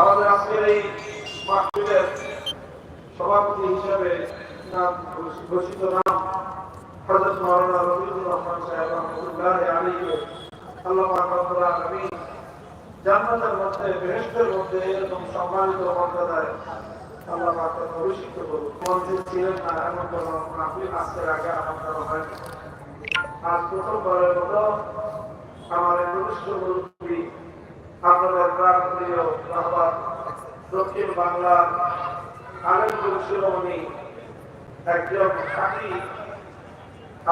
আমাদের আজকের এই মাহফিলের সভাপতি হিসেবে নাম ঘোষিত নাম হযরত মাওলানা রবিউর রহমান সাহেব রহমাতুল্লাহ আলাইহি, আল্লাহ রব্বুল আলামিন জান্নাতের মধ্যে, বেহেশতের মধ্যে এরকম সম্মানিত মর্যাদায় আল্লাহ পাকের অভিষিক্ত করুন মঞ্চে ছিলেন না এমন কোন মাহফিল আজকের আগে আমার হয়নি। আজ প্রথমবারের মতো প্রতিষ্ঠ মুরব্বী আপনাদের দক্ষিণ বাংলার আনন্দ শিরোমণি একজন সাথী,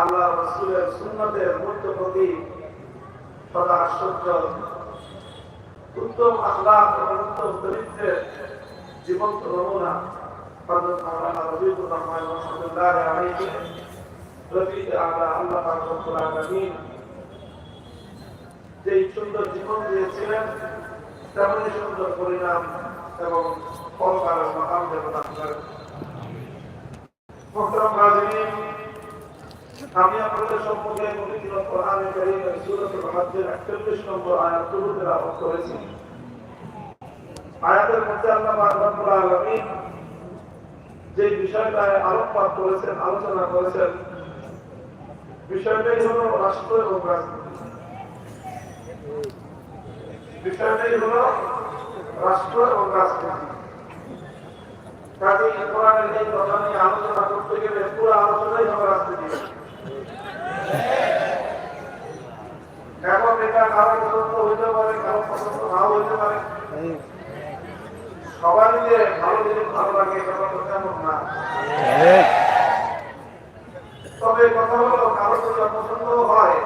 আল্লাহ রসুলের সুন্নতের মূর্ত প্রতি সদা আশ্চর্য। উত্তম আখলাক এবং উত্তম চরিত্রের জীবন্ত নমুনা হযরত আল্লাহ যে সুন্দর জীবন দিয়েছিলেন, তেমনই সুন্দর পরিণাম এবং মাকাম দেবতা আমি আপনাদের সম্মুখে পবিত্র কোরআনে কারীমের সূরাতুল হাজ্জের 41 নম্বর আয়াত তেলাওয়াত করেছি। আয়াতের মধ্যে আল্লাহ যে বিষয়টায় আলোকপাত করেছেন, আলোচনা করেছেন, বিষয়টাই হলো রাষ্ট্র এবং রাজনীতি। বিষয়টাই হলো রাষ্ট্র এবং রাজনীতি। কাজে কোরআনের এই কথা নিয়ে আলোচনা করতে গেলে পুরো আলোচনাই হবে রাজনীতি। এখন এটা কারও পছন্দ হইতে পারে কারও পছন্দ নাও হইতে পারে। সবারই যে ভালো জিনিস ভালো লাগে তো তেমন না। তবে কথা হলো কারও যদি পছন্দ হয়,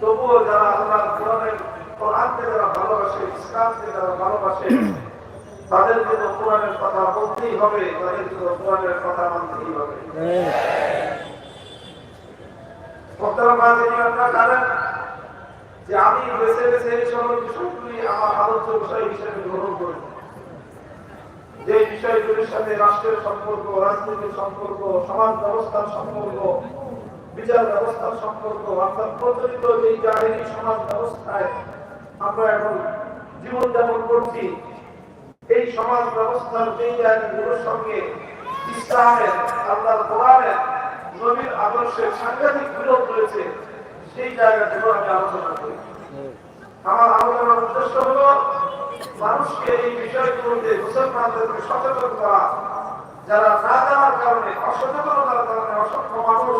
তবুও যারা আল্লাহ কোরআনের কোরআনকে যারা ভালোবাসে, ইসলামকে যারা ভালোবাসে, তাদের জন্য কোরআনের কথা বলতেই হবে, তাদের জন্য কোরআনের কথা মানতেই হবে। যে আমি এই বিষয় হিসেবে সাথে রাষ্ট্রের সম্পর্ক রাজনীতির সম্পর্ক, সমাজ ব্যবস্থার সম্পর্ক, বিচার ব্যবস্থার সম্পর্ক, অর্থাৎ প্রচলিত জাহিনী সমাজ ব্যবস্থায় আমরা এখন জীবনযাপন করছি। এই সমাজ ব্যবস্থার যে সঙ্গে ইসলামের আল্লাহ কোরআনের, নবীর আদর্শের সাংঘাতিক বিরোধ রয়েছে, সেই জায়গাগুলো আমি আলোচনা করি। আমার আলোচনার উদ্দেশ্য হলো, মানুষকে এই বিষয়গুলোতে মুসলমানদেরকে সচেতন করা। যারা না জানার কারণে, অসচেতনতার কারণে অসংখ্য মানুষ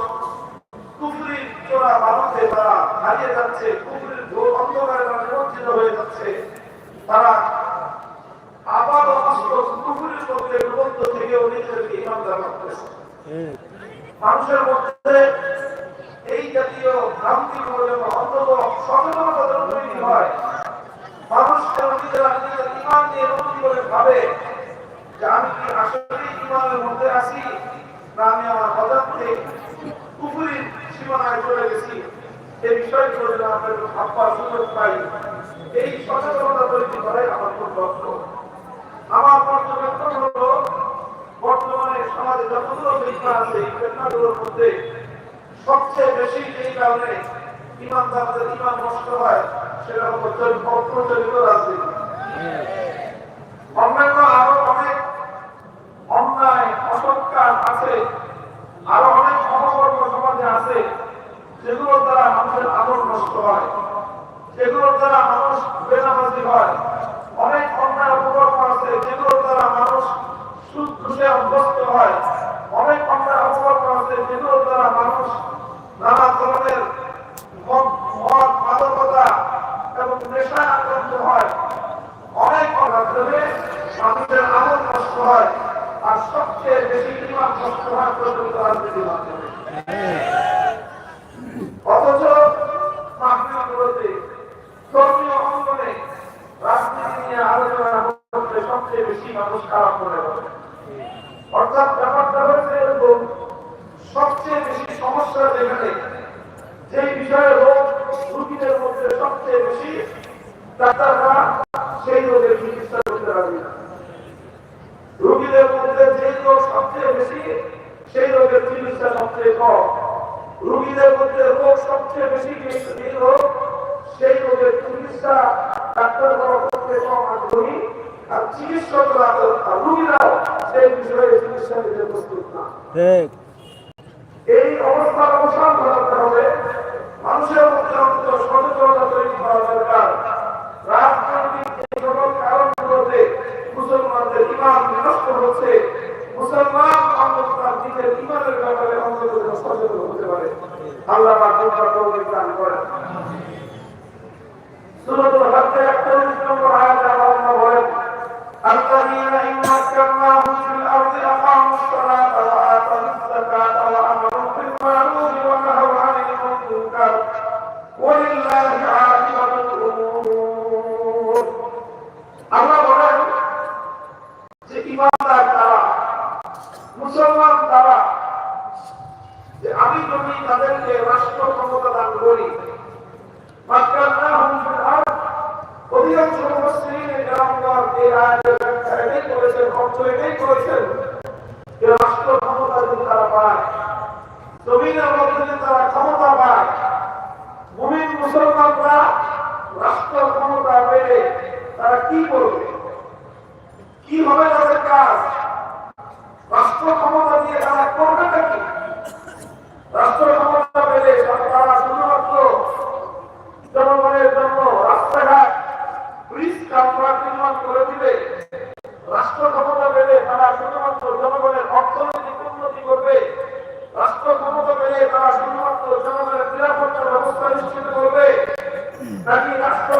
কুফরির চোরা মানুষে তারা হারিয়ে যাচ্ছে। কুফরির ঘোর অন্ধকারে নিমজ্জিত হয়ে যাচ্ছে। তারা আবার কুফরির মধ্যে নিবদ্ধ থেকেও নিজেদেরকে ইমানদার করতেছে। মানুষের মধ্যে এই জাতীয় ভ্রান্তি অন্তত সচেতনতা তৈরি হয়, মানুষ নিজেরা নিজের ইমান নিয়ে নতুন করে ভাবে যে আমি কি আসলে ইমানের মধ্যে আছি, না আমি আমার পদার্থে কুফুরির সীমানায় চলে গেছি। এই বিষয়গুলো আমরা ভাববার সুযোগ পাই। এই সচেতনতা তৈরি করাই আমার কর্তব্য আমার পর্যবেক্ষণ হলো বর্তমানে সমাজে যতগুলো ফিতনা আছে, এই ফিতনাগুলোর মধ্যে সবচেয়ে বেশি যেই কারণে ইমানদারদের ইমান নষ্ট হয়, সেটা হলো প্রচলিত রাজনীতি। অন্যান্য আরও অনেক অন্যায়, অসৎকার আছে, আরও অনেক অপকর্ম সমাজে আছে, যেগুলোর দ্বারা মানুষের আদর নষ্ট হয়। যেগুলোর দ্বারা মানুষ বেনামাজি হয়। অনেক অন্যায় অপকর্ম আছে যেগুলোর দ্বারা মানুষ সুদ ঘুষে অভ্যস্ত হয়। অনেক অন্যায় অপকর্ম আছে যেগুলোর দ্বারা মানুষ নানা ধরনের মদ মদ, মাদকতা এবং নেশায় আক্রান্ত হয়। অনেক মাধ্যমে মানুষের আমল নষ্ট হয় আর সবচেয়ে বেশি ইমান নষ্ট হয় প্রচলিত রাজনীতির মাধ্যমে। সবচেয়ে বেশি মানুষ খারাপ মনে করে। অর্থাৎ ব্যাপারটা হয়েছে এরকম, সবচেয়ে বেশি সমস্যা যেখানে, যেই বিষয়ে রোগ রুগীদের মধ্যে সবচেয়ে বেশি ডাক্তাররা সেই রোগের চিকিৎসা করতে পারবে না। রুগীদের মধ্যে যে রোগ সবচেয়ে বেশি, সেই রোগের চিকিৎসা সবচেয়ে কম। রুগীদের মধ্যে রোগ সবচেয়ে বেশি যে রোগ, সেই রোগের চিকিৎসা ডাক্তাররা চিকিৎসকরা রুগীরাও সেই বিষয়ে চিকিৎসা নিতে প্রস্তুত না। এই অবস্থার অবসান ঘটাতে হবে। মানুষের মধ্যে অন্তত সচেতনতা তৈরি করা দরকার। রাজনৈতিক এই সকল কারণগুলোতে মুসলমানদের ইমান বিনষ্ট হচ্ছে মুসলমান অন্তত তার নিজের ইমানের ব্যাপারে অন্তত সচেতন হতে পারে। আল্লাহ দান করেন। সুরত হাতে একটা নম্বর আয়াত أسكناه في الأرض স্বাস্থ্য ক্ষমতা পেলে তারা কি করবে? কি হবে তাদের কাজ? রাষ্ট্র ক্ষমতা দিয়ে তারা করবেটা কি রাষ্ট্র ক্ষমতা পেলে তারা শুধুমাত্র জনগণের জন্য রাস্তাঘাট, ব্রিজ কামরা নির্মাণ করে দিলে রাষ্ট্র ক্ষমতা বেড়ে তারা শুধুমাত্র জনগণের অর্থনৈতিক উন্নতি করবে। রাষ্ট্র ক্ষমতা বেড়ে তারা শুধুমাত্র জনগণের নিরাপত্তা ব্যবস্থা নিশ্চিত করবে। নাকি রাষ্ট্র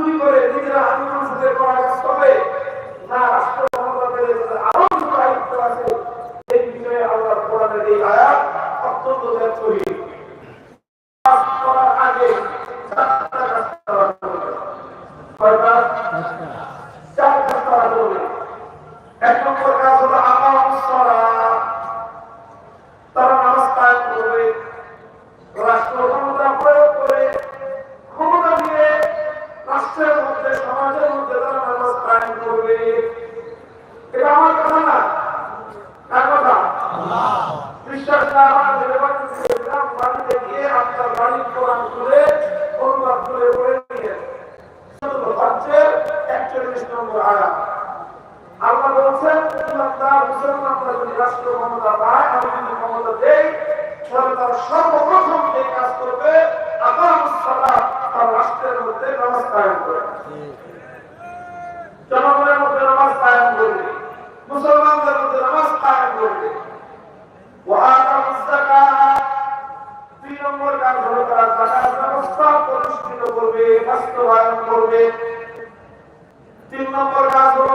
চুরি করে নিজেরা কোরআন খুলে অনুবাদ করে পড়ে নিয়ে পাচ্ছেন একচল্লিশ নম্বর আয়াত আল্লাহ বলছেন ইমানদার মুসলমানরা যদি রাষ্ট্র ক্ষমতা পায় আমি যদি ক্ষমতা দেই তাহলে তার সর্বপ্রথম যে কাজ করবে আবার সাদা তার রাষ্ট্রের মধ্যে নামাজ কায়ম করে জনগণের মধ্যে নামাজ কায়ম করবে। মুসলমানদের মধ্যে নামাজ কায়ম করবে। তারা জাকাত ব্যবস্থা প্রতিষ্ঠিত করবে বাস্তবায়ন করবে। তিন নম্বর কাজ হলো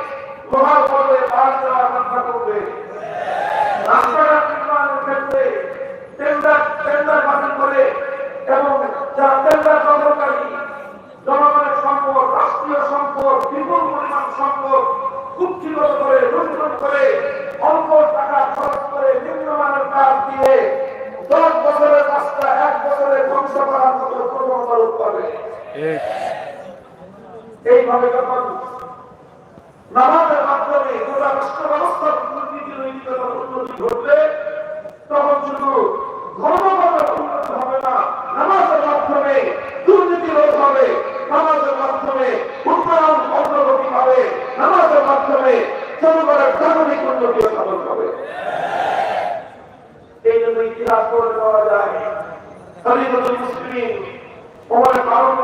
লোহার পরে পাহাড় দেওয়ার মাত্রা কমবে রাস্তাঘাট নির্মাণের ক্ষেত্রে টেন্ডার টেন্ডার বাতিল করে এবং যারা টেন্ডার দখলকারী জনগণের সম্পদ রাষ্ট্রীয় সম্পদ বিপুল পরিমাণ সম্পদ কুক্ষিগত করে লুণ্ঠন করে অল্প টাকা খরচ করে নিম্নমানের কাজ দিয়ে দশ বছরের রাস্তা এক বছরে ধ্বংস করার মতো প্রবণতা রূপ পাবে এইভাবে যখন নামাজের মাধ্যমে গোটা রাষ্ট্র ব্যবস্থার দুর্নীতি নৈতিকতার উন্নতি ঘটবে তখন শুধু ধর্মগত উন্নতি হবে না নামাজের মাধ্যমে দুর্নীতি রোধ হবে নামাজের মাধ্যমে উন্নয়ন অগ্রগতি হবে নামাজের মাধ্যমে জনগণের সামরিক উন্নতি সাধন হবে। এই জন্য ইতিহাস পড়ে পাওয়া যায় খলিফাতুল মুসলিম ওমর ফারুক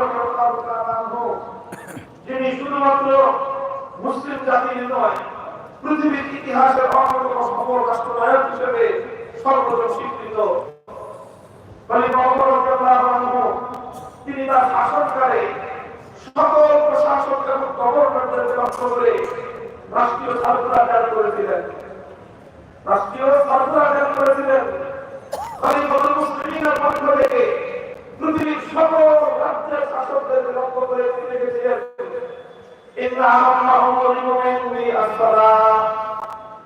যিনি শুধুমাত্র মুসলিম জাতির নয়, পৃথিবীর ইতিহাসের অন্যতম সফল রাষ্ট্রনায়ক হিসেবে সর্বজন স্বীকৃত। তিনি তার শাসনকালে সকল প্রশাসক এবং গভর্নরদেরকে লক্ষ্য করে রাষ্ট্রীয় সার্কুলার জারি করেছিলেন রাষ্ট্রীয় সার্কুলার জারি করেছিলেন খলিফাতুল মুসলিমের পক্ষ থেকে পৃথিবীর সকল রাজ্যের শাসকদেরকে লক্ষ্য করে তিনি লিখেছিলেন إن أهمهم لمؤمن الصلاة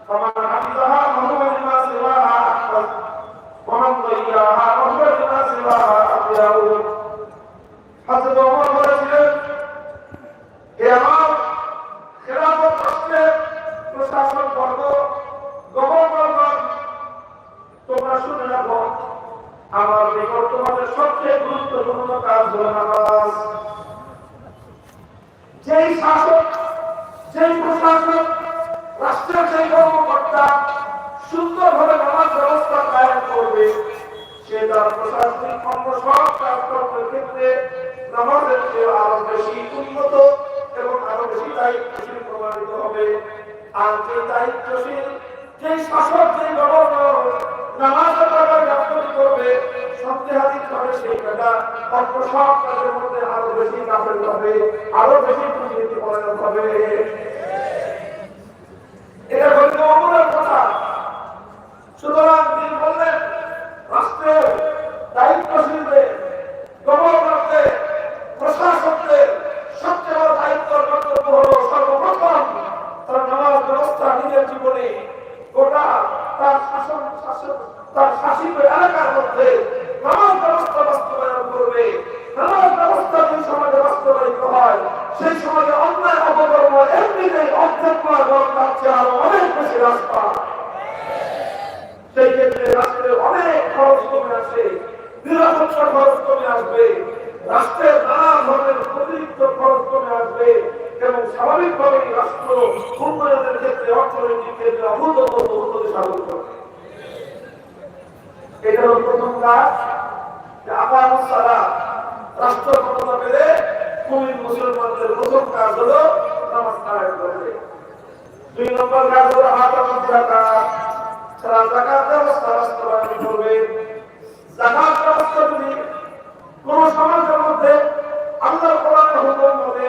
فمن حفظها فهو لما سواها أحفظ ومن ضيعها فهو لما سواها গুরুত্বপূর্ণ কাজ হলো নামাজ যেই শাসক, যেই প্রশাসক, রাষ্ট্রের যেই কর্মকর্তা সুন্দরভাবে নামাজ ব্যবস্থা কায়ন করবে, সে তার প্রশাসনিক কর্ম সব কাজকর্মের ক্ষেত্রে নামাজের চেয়ে আরও বেশি উন্নত এবং আরও বেশি দায়িত্বশীল প্রমাণিত হবে। আর যে দায়িত্বশীল যে শাসক যে গভর্নর কাজের মধ্যে আরও বেশি হবে। এটা সুতরাং বললেন রাষ্ট্রের দায়িত্বশীলদের গভর্নরদের প্রশাসকদের সবচেয়ে বড় দায়িত্বের কর্তব্য হলো সর্বপ্রথম তার নামাজ ব্যবস্থা নিজের জীবনে গোটা তার শাসন শাসক তার শাসিত এলাকার মধ্যে নামাজ ব্যবস্থা বাস্তবায়ন করবে নামাজ ব্যবস্থা যে সমাজে বাস্তবায়িত হয় সেই সমাজে অন্যায় অপকর্ম এমনিতেই অর্ধেক করা দরকার চেয়ে আরও অনেক বেশি রাস্তা সেই ক্ষেত্রে রাষ্ট্রের অনেক খরচ কমে আসে নিরাপত্তা খরচ কমে আসবে রাষ্ট্রের নানা ধরনের অতিরিক্ত খরচ কমে আসবে এবং স্বাভাবিকভাবেই রাষ্ট্র উন্নয়নের ক্ষেত্রে অর্থনৈতিক ক্ষেত্রে অভূতপূর্ব উন্নতি সাধন করবে এটা হল প্রথম কাজ আপাত সারা রাষ্ট্র ক্ষমতা পেলে মুমিন মুসলমানদের প্রথম কাজ হলো নামাজ করবে দুই নম্বর কাজ হলো আমার জাকাত তারা জাকাত ব্যবস্থা বাস্তবায়ন করবে জাকাত ব্যবস্থা যদি কোন সমাজের মধ্যে আল্লাহর কোরআনের হুকুম মতে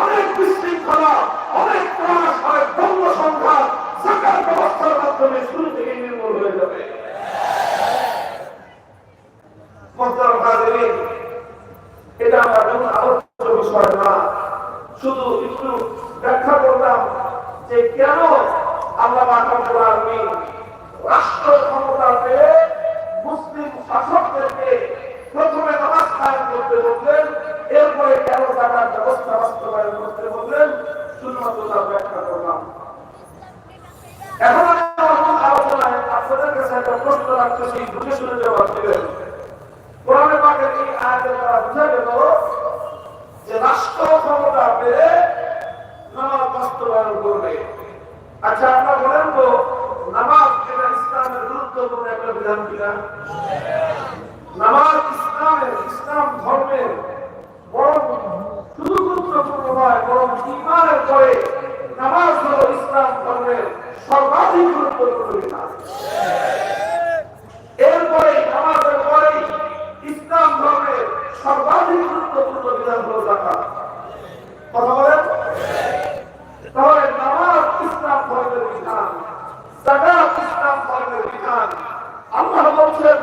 অনেক বিশৃঙ্খলা, অনেক ত্রাস অনেক দ্বন্দ্ব সংখ্যা সরকার ব্যবস্থার মাধ্যমে শুরু থেকে নির্মূল হয়ে যাবে। শুধু একটু ব্যাখ্যা করলাম যে কেন আল্লাহ আলামিন রাষ্ট্র ক্ষমতা পেয়ে মুসলিম শাসকদেরকে প্রথমে নামাজ কায়েম করতে বললেন এরপরে কেন টাকার ব্যবস্থা বাস্তবায়ন করতে বললেন তার ব্যাখ্যা করলাম। এখন আমার আলোচনায় আপনাদের কাছে একটা প্রশ্ন শুনে জবাব দিবেন। এই গেল যে রাষ্ট্র ক্ষমতা পেয়ে নামাজ বাস্তবায়ন করবে। আচ্ছা আপনারা বলেন তো, নামাজ এটা ইসলামের গুরুত্বপূর্ণ একটা বিধান কিনা? নামাজ ইসলামের, ইসলাম ধর্মের বড় শুধু গুরুত্বপূর্ণ নয় বরং ইমানের পরে নামাজ হল ইসলাম ধর্মের সর্বাধিক গুরুত্বপূর্ণ বিধান। এরপরে নামাজের পরেই ইসলাম ধর্মের সর্বাধিক গুরুত্বপূর্ণ বিধান হল জাকাত কথা বলেন? তাহলে নামাজ ইসলাম ধর্মের বিধান জাকাত ইসলাম ধর্মের বিধান। আল্লাহ বলছেন,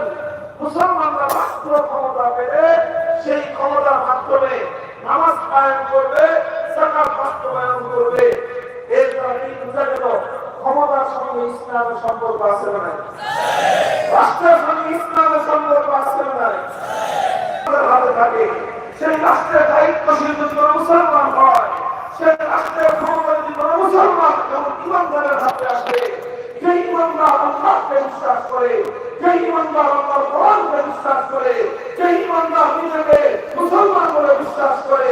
মুসলমানরা রাষ্ট্র ক্ষমতা পেলে সেই ক্ষমতার মাধ্যমে নামাজ কায়েম করবে জাকাত বাস্তবায়ন করবে এর দ্বারা কি গেল ক্ষমতার সঙ্গে ইসলামের সম্পর্ক আছে না নাই? রাষ্ট্রের সঙ্গে ইসলামের সম্পর্ক আছে না নাই? হাতে থাকে, সেই রাষ্ট্রের দায়িত্বশীল যদি মুসলমান হয়, সেই রাষ্ট্রের ক্ষমতা যদি মুসলমান এবং ইমানদারের হাতে আসে যে ইমানদার আল্লাহকে বিশ্বাস করে, যে ইমানদার আল্লাহর কোরআনকে বিশ্বাস করে, যে ইমানদার নিজেকে মুসলমান বলে বিশ্বাস করে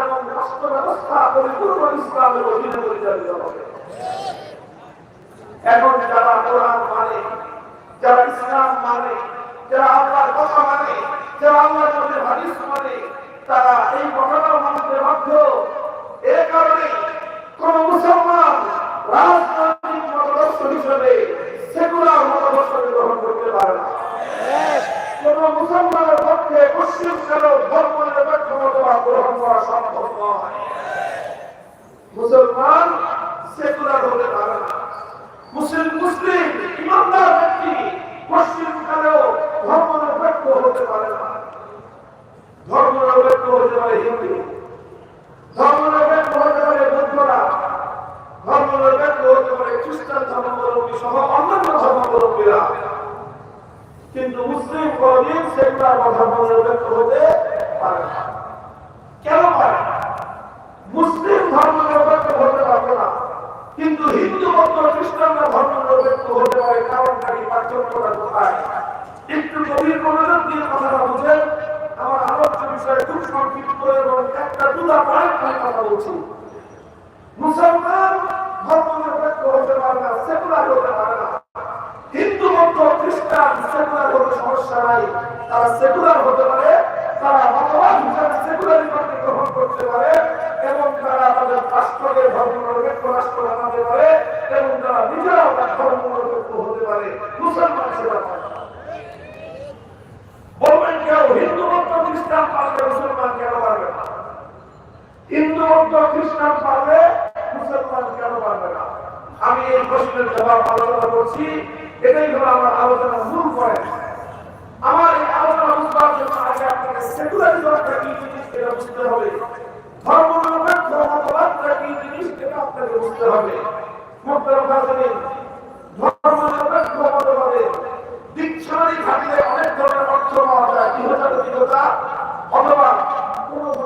এবং রাষ্ট্র ব্যবস্থা পরিপূর্ণ ইসলামের অধীনে পরিচালিত হবে এখন যারা কোরআন মানে যারা ইসলাম মানে যারা আল্লাহর কথা মানে যারা আল্লাহর নবীর হাদিস মানে তারা এই কথাটা মানতে বাধ্য এ কারণে কোন মুসলমান রাজনৈতিক মতাদর্শ হিসেবে সেকুলার মতাদর্শকে গ্রহণ করতে পারে না কোন মুসলমানের পক্ষে পশ্চিম ধর্ম মতবাদ গ্রহণ মুসলমান সেকুলার হতে পারে মুসলিম মুসলিম, ইমানদার ব্যক্তি পশ্চিম কালেও ধর্ম নিরপেক্ষ হতে পারে না। ধর্ম নিরপেক্ষ হতে পারে হিন্দু। ধর্ম নিরপেক্ষ হতে পারে বৌদ্ধরা। ধর্ম নিরপেক্ষ হতে পারে খ্রিস্টান ধর্মাবলম্বী সহ অন্যান্য ধর্মাবলম্বীরা। কিন্তু মুসলিম কোনদিন সেকুলার বা ধর্ম নিরপেক্ষ হতে পারে না। মুসলিম ধর্ম নিরপেক্ষ হতে পারবে না। কিন্তু হিন্দু বৌদ্ধ খ্রিস্টানরা ধর্ম নিরপেক্ষ হতে পারে, কারণ কি পার্থক্যটা কোথায়? একটু গভীর মনোযোগ দিয়ে কথাটা বুঝেন। আমার আলোচ্য বিষয়ে খুব সংক্ষিপ্ত এবং একটা দুটা নিয়ে কথা বলছি। মুসলমান ধর্ম নিরপেক্ষ হতে পারে না সেকুলার হতে পারে না। হিন্দু বৌদ্ধ খ্রিস্টান সেকুলার হতে সমস্যা নাই। তারা সেকুলার হতে পারে, তারা মতবাদ হিসাবে সেকুলারিজমকে গ্রহণ করতে পারে। এবং তারা তাদের রাষ্ট্রকে ধর্ম নিরপেক্ষ রাষ্ট্র বানাতে পারে এবং তারা নিজেরাও তার ধর্ম নিরপেক্ষ হতে পারে। মুসলমান না। বলবেন কেউ হিন্দু বৌদ্ধ খ্রিস্টান পারলে মুসলমান কেন পারবে না? হিন্দু বৌদ্ধ খ্রিস্টান পারলে মুসলমান কেন পারবে না? আমি এই প্রশ্নের জবাব আলোচনা করছি। এটাই হলো আমার আলোচনার মূল পয়েন্ট। আমার এই আলোচনা বুঝবার জন্য আগে আপনাকে সেকুলারিজমটা কি জিনিস এটা বুঝতে হবে। ধর্ম নিরপেক্ষ জিনিস এটা আপনাকে বুঝতে হবে। মুক্তার